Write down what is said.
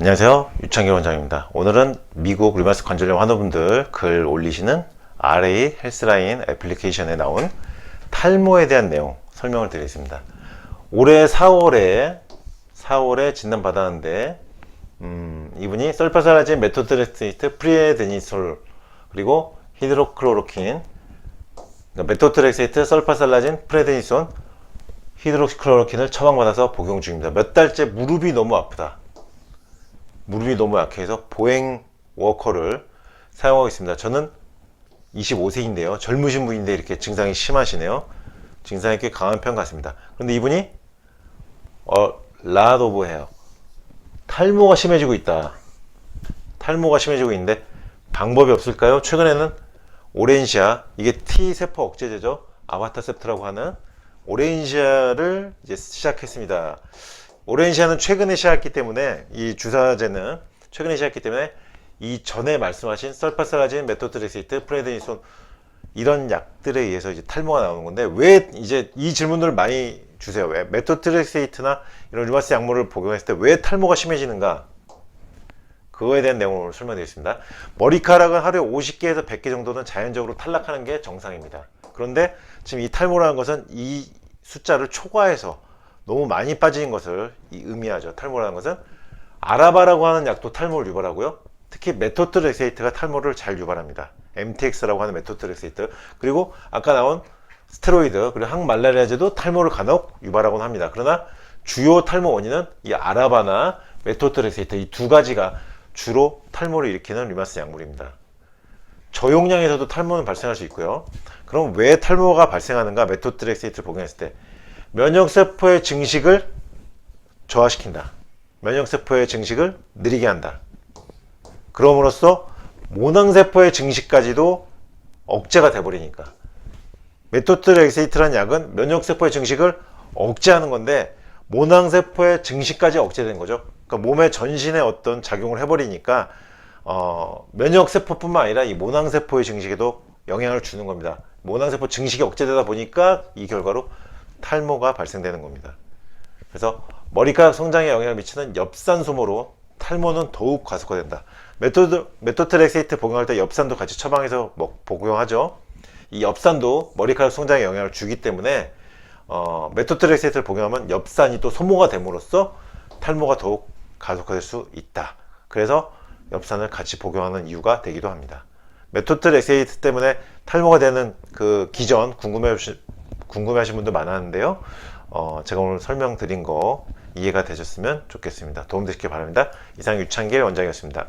안녕하세요. 유창길 원장입니다. 오늘은 미국 류마스 관절염 환우분들 글 올리시는 RA 헬스라인 애플리케이션에 나온 탈모에 대한 내용 설명을 드리겠습니다. 올해 4월에 4월에 진단 받았는데 음, 이분이 설파사라진 메토트렉세이트 프리에데니솔 그리고 히드로클로로킨 그러니까 메토트렉세이트 설파살라진 프레데니손 히드로클로로킨을 처방받아서 복용 중입니다. 몇 달째 무릎이 너무 아프다. 무릎이 너무 약해서 보행 워커를 사용하고 있습니다. 저는 25세인데요. 젊으신 분인데 이렇게 증상이 심하시네요. 증상이 꽤 강한 편 같습니다. 그런데 이분이 어, 라드 오브 헤어 탈모가 심해지고 있다. 탈모가 심해지고 있는데 방법이 없을까요? 최근에는 오렌시아 이게 T 세포 억제제죠. 아바타셉트라고 하는 오렌시아를 이제 시작했습니다. 오렌 시아는 최근에 시작했기 때문에 이 주사제는 최근에 시작했기 때문에 이 전에 말씀하신 설파살라진, 메토트렉세이트, 프레데니손 이런 약들에 의해서 이제 탈모가 나오는 건데 왜 이제 이 질문들을 많이 주세요. 왜 메토트렉세이트나 이런 류마스 약물을 복용했을 때 왜 탈모가 심해지는가? 그거에 대한 내용을 설명드리겠습니다. 머리카락은 하루에 50개에서 100개 정도는 자연적으로 탈락하는 게 정상입니다. 그런데 지금 이 탈모라는 것은 이 숫자를 초과해서 너무 많이 빠진 것을 이 의미하죠. 탈모라는 것은 아라바라고 하는 약도 탈모를 유발하고요. 특히 메토트렉세이트가 탈모를 잘 유발합니다. MTX라고 하는 메토트렉세이트 그리고 아까 나온 스테로이드 그리고 항말라리아제도 탈모를 간혹 유발하곤 합니다. 그러나 주요 탈모 원인은 이 아라바나 메토트렉세이트 이 두 가지가 주로 탈모를 일으키는 류마스 약물입니다. 저용량에서도 탈모는 발생할 수 있고요. 그럼 왜 탈모가 발생하는가? 메토트렉세이트를 복용했을 때 면역세포의 증식을 저하시킨다. 면역세포의 증식을 느리게 한다. 그럼으로써 모낭세포의 증식까지도 억제가 돼버리니까. 메토트렉세이트라는 약은 면역세포의 증식을 억제하는 건데 모낭세포의 증식까지 억제된 거죠. 그러니까 몸의 전신에 어떤 작용을 해버리니까 어, 면역세포뿐만 아니라 이 모낭세포의 증식에도 영향을 주는 겁니다. 모낭세포 증식이 억제되다 보니까 이 결과로 탈모가 발생되는 겁니다. 그래서 머리카락 성장에 영향을 미치는 엽산 소모로 탈모는 더욱 가속화된다. 메토드, 메토트렉세이트 복용할 때 엽산도 같이 처방해서 먹- 복용하죠. 이 엽산도 머리카락 성장에 영향을 주기 때문에 어, 메토트렉세이트를 복용하면 엽산이 또 소모가 됨으로써 탈모가 더욱 가속화될 수 있다. 그래서 엽산을 같이 복용하는 이유가 되기도 합니다. 메토트렉세이트 때문에 탈모가 되는 그 기전 궁금해 궁금해하신 분도 많았는데요. 어, 제가 오늘 설명드린 거 이해가 되셨으면 좋겠습니다. 도움되시길 바랍니다. 이상 유창길 원장이었습니다.